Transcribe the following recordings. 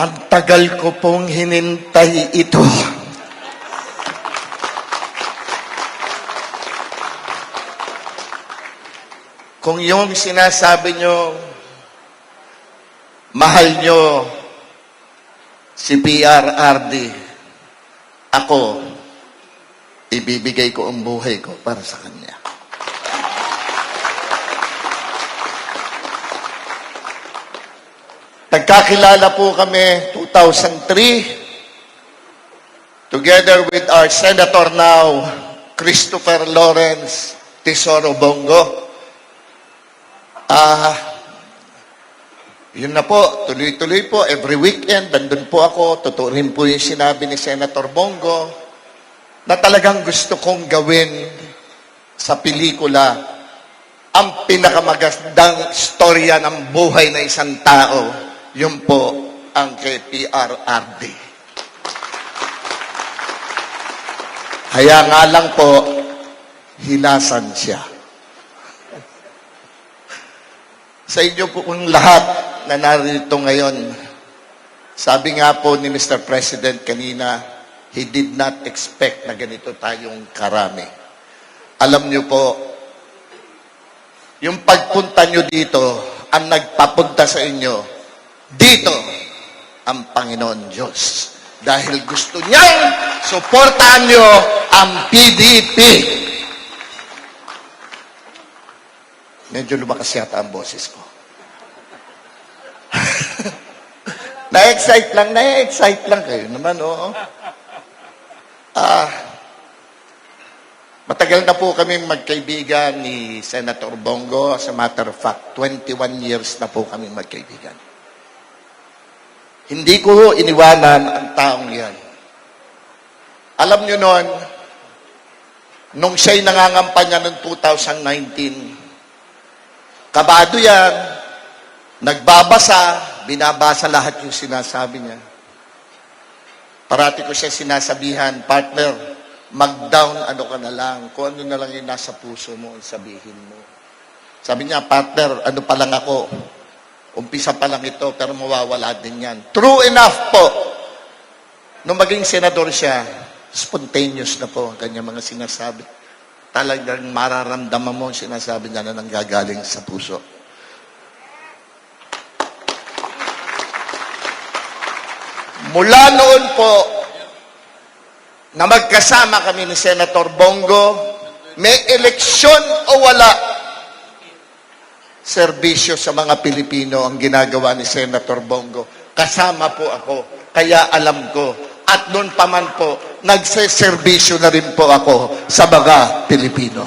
Ang tagal ko pong hinintay ito. Kung yung sinasabi nyo, mahal nyo si PRRD, ako, ibibigay ko ang buhay ko para sa kanya. Nagkakilala po kami 2003 together with our Senator now, Christopher Lawrence Tesoro Bongo. Ah, yun na po, tuloy-tuloy po, every weekend, nandun po ako, totoo po yung sinabi ni Senator Bongo, na talagang gusto kong gawin sa pelikula ang pinakamagandang storya ng buhay na isang tao, yun po ang kay PRRD. Kaya nga lang po, hilasan siya. Sa inyo po kung lahat na narito ngayon, sabi nga po ni Mr. President kanina, he did not expect na ganito tayong karami. Alam niyo po, yung pagpunta nyo dito, ang nagpapunta sa inyo, dito ang Panginoon Diyos. Dahil gusto niyang suportahan nyo ang PDP. Medyo lumakas yata ang boses ko. na-excite lang, na-excite lang kayo naman, oo. Ah, Matagal na po kami magkaibigan ni Senator Bongo. As a matter of fact, 21 years na po kami magkaibigan. Hindi ko iniwanan ang taong yan. Alam nyo noon, nung siya'y nangangampanya noong 2019, kabado yan, nagbabasa, binabasa lahat yung sinasabi niya. Parati ko siya sinasabihan, partner, mag-down ano ka na lang, kung ano na lang yung nasa puso mo, sabihin mo. Sabi niya, partner, ano pa lang ako, umpisa pa lang ito, pero mawawala din yan. True enough po, nung maging senador siya, spontaneous na po ang kanyang mga sinasabi. Talagang mararamdaman mo ang sinasabi niya na nanggagaling sa puso. Mula noon po, na magkasama kami ni Senator Bongo, may eleksyon o wala, serbisyo sa mga Pilipino ang ginagawa ni Senator Bongo. Kasama po ako, kaya alam ko. At noon pa man po, nagseserbisyo na rin po ako sa mga Pilipino.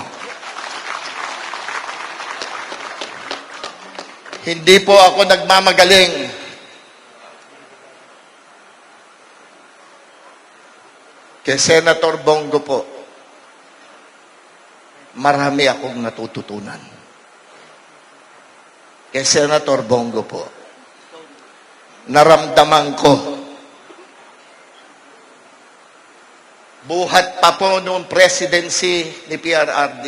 Hindi po ako nagmamagaling Kay Senator Bongo po, marami akong natututunan. Kay Senator Bongo po, naramdaman ko, buhat pa po noong presidency ni PRRD,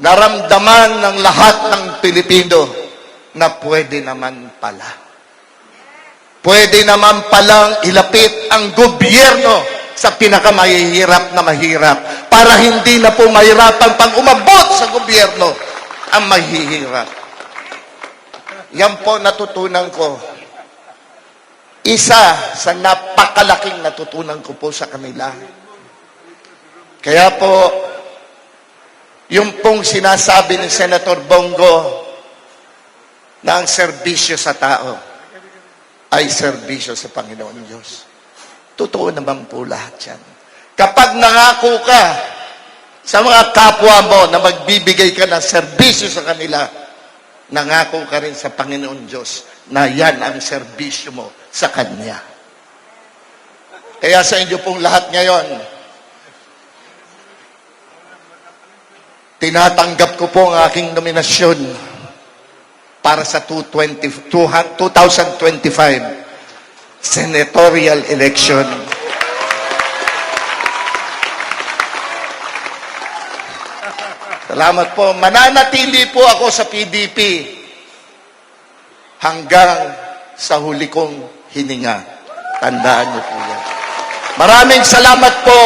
naramdaman ng lahat ng Pilipino na pwede naman pala. Pwede naman palang ilapit ang gobyerno sa pinakamahihirap na mahirap para hindi na po mahirapan pag umabot sa gobyerno ang mahihirap. Yan po natutunan ko. Isa sa napakalaking natutunan ko po sa kanila. Kaya po, yung pong sinasabi ni Senator Bongo na ang serbisyo sa tao, ay serbisyo sa Panginoon Diyos. Totoo naman po lahat yan. Kapag nangako ka sa mga kapwa mo na magbibigay ka ng serbisyo sa kanila, nangako ka rin sa Panginoon Diyos na yan ang serbisyo mo sa Kanya. Kaya sa inyo pong lahat ngayon, tinatanggap ko po ang aking nominasyon para sa 220 2025 senatorial election. Salamat po. Mananatili po ako sa PDP hanggang sa huli kong hininga. Tandaan niyo po yan. Maraming salamat po